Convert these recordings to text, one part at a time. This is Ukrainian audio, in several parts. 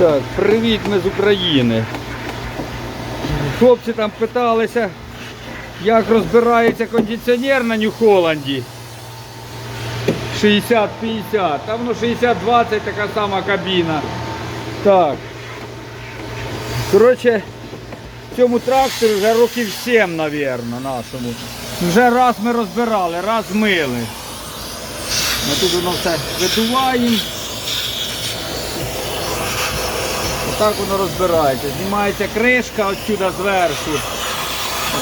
Так, привіт ми з України. Хлопці там питалися, як розбирається кондиціонер на Нью-Холланді. 60-50, там воно 60-20 така сама кабіна. Так. Коротше, цьому трактору вже років 7, мабуть, нашому. Вже раз ми розбирали, раз мили. Ми тут воно все видуваємо. Отак воно розбирається. Знімається кришка отсюда зверху.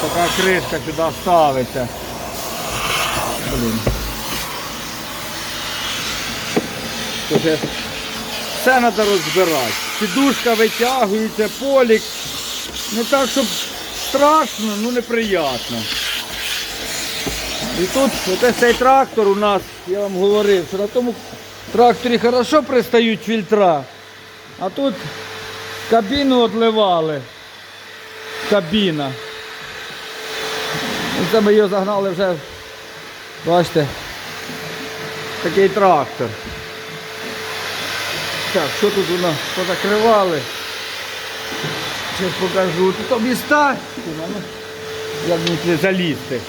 Така кришка сюди ставиться. Блін. Все треба розбирати. Сідушка витягується, полік. Не так, щоб страшно, ну неприємно. І тут цей трактор у нас, я вам говорив, що на тому тракторі хорошо пристають фільтра, а тут кабіну отливали. Кабіна. Це ми його загнали вже, бачите, такий трактор. Так, що тут воно позакривали? Зараз покажу. Тут міста. Як туди залізти?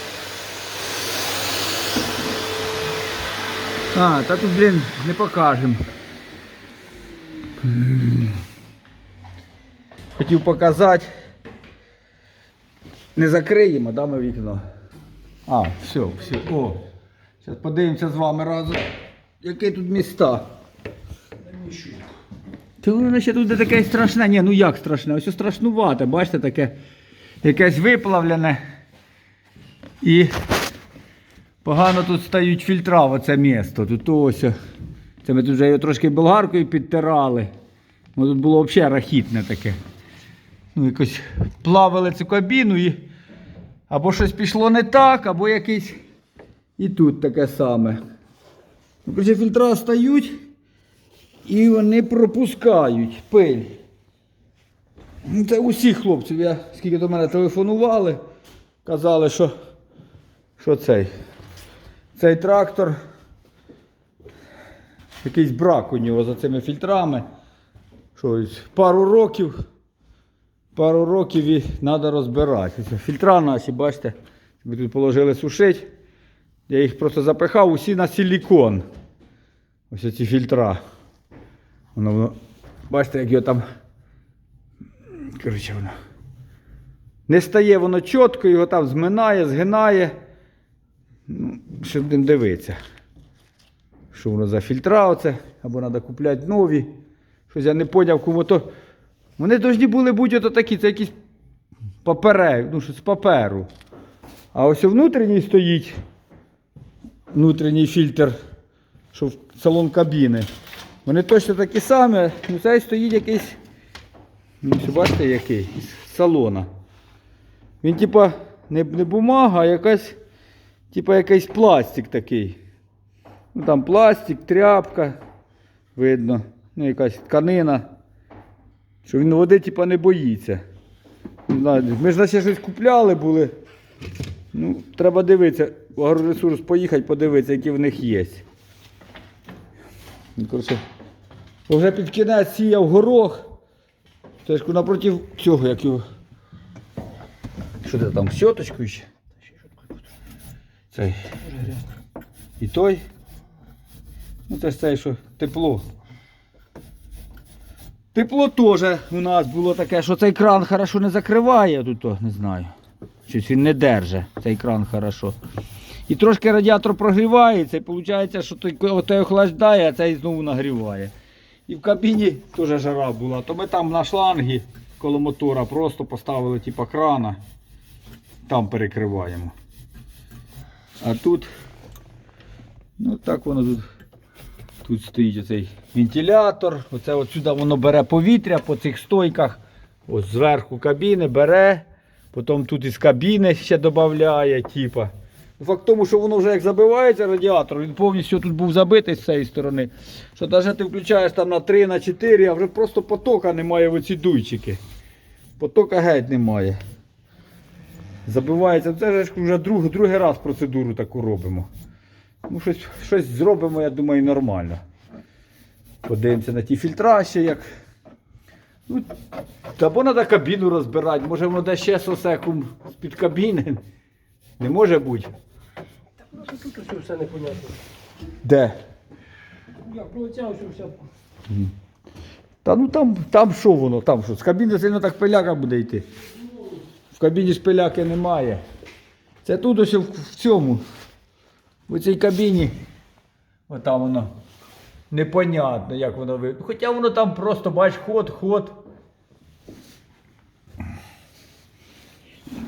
А, та тут, блін, не покажемо. Хотів показати. Не закриємо, да, ми вікно. А, все, все. О. Зараз подивимося з вами разом. Які тут міста. Та воно ще тут таке страшне. Ні, ну як страшне? Ось страшнувате, бачите, таке якесь виплавлене. І погано тут стають фільтра в оце місто. Тут ось. Це ми тут вже його трошки болгаркою підтирали. Ну, тут було взагалі рахітне таке. Ну, якось плавили цю кабіну і або щось пішло не так, або якийсь. І тут таке саме. Ну, фільтра стають і вони пропускають пиль. Ну, Це усіх хлопців. Я, скільки до мене телефонували, казали, що, що цей. Цей трактор. Якийсь брак у нього за цими фільтрами. Що, ось пару років. Пару років і треба розбирати. Фільтра наші, бачите, ми тут положили сушити. Я їх просто запихав усі на силікон. Ось ці фільтра. Воно, воно, бачите, як його там. Коротше, воно. Не стає воно чітко, його там зминає, згинає. Ну, ще будемо дивитися. Що воно за фільтра оце, або треба купляти нові. Щось я не зрозумів, кому то. Вони повинні були бути ото такі, це якісь папери, ну, щось з паперу. А ось внутрішній стоїть внутрішній фільтр, що в салон кабіни. Вони точно такі самі, ну цей стоїть якийсь, ну що бачите який, з салона. Він типа не, не бумага, а якась, типа якийсь пластик такий. Ну там пластик, тряпка, видно, ну якась тканина. Що він води типа не боїться. Ми ж наче щось купляли були. Ну, треба дивитися, в агроресурс поїхати, подивитися, які в них є. Ну, коротше, вже під кінець сіяв горох. Тежку напроти цього, як його. Що ти там, щоточкою ще? Цей. І той. Ну це ж цей, що тепло. Тепло теж у нас було таке, що цей кран хорошо не закриває, тут то, не знаю. Щось він не держить, цей кран хорошо. І трошки радіатор прогрівається, і виходить, що той, охлаждає, а цей знову нагріває. І в кабіні теж жара була. То ми там на шлангі коло мотора просто поставили типу, крана, там перекриваємо. А тут, ну так воно тут. Тут стоїть оцей вентилятор. Оце от сюди воно бере повітря по цих стойках. Ось зверху кабіни бере. Потім тут із кабіни ще додає. Типа. Факт в тому, що воно вже як забивається радіатор, він повністю тут був забитий з цієї сторони. Що навіть ти включаєш там на 3, на 4, а вже просто потока немає в оці дуйчики. Потока геть немає. Забивається. Це ж вже друг, другий раз процедуру таку робимо. Ну, щось, щось зробимо, я думаю, нормально. Подивимося на ті фільтра ще, як, Ну, або треба кабіну розбирати, може воно де ще сосекум з-під кабіни. Не може бути. Тут усе все непонятно. Де? Як пролетіло, що все. Та ну там, там що воно, там що? З кабіни сильно так пиляка буде йти. В кабіні ж пиляки немає. Це тут ось в цьому. В цій кабіні. Отам воно. Непонятно, як воно видно. Хоча воно там просто, бач, ход, ход.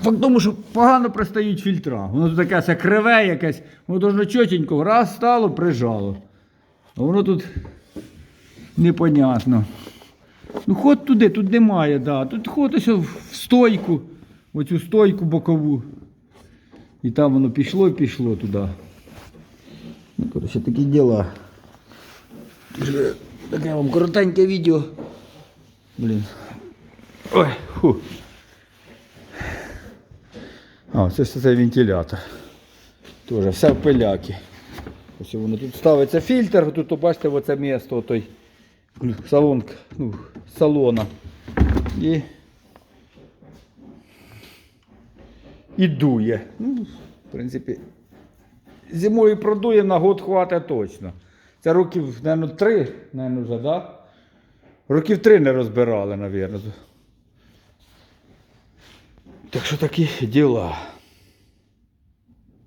Факт тому, що погано пристають фільтра. Воно тут таке криве якесь, воно должно чотенько, раз стало, прижало. А воно тут непонятно. Ну, ход туди, тут немає, да. Тут ход ось в стойку, оцю стойку бокову. І там воно пішло і пішло туди. Ну, коротше, такі діла. Дуже Таке вам коротеньке відео. Блін. Ой, фу. А, це ж цей вентилятор. Тоже все в пиляки. Ось воно тут ставиться фільтр, тут бачите оце місто, той ну, салон, ну, салона. І, і дує. Ну, в принципі, Зимою продує на год хватить точно. Це років, мабуть, три, мабуть, вже, да? Років три не розбирали, мабуть. Так що такі діла.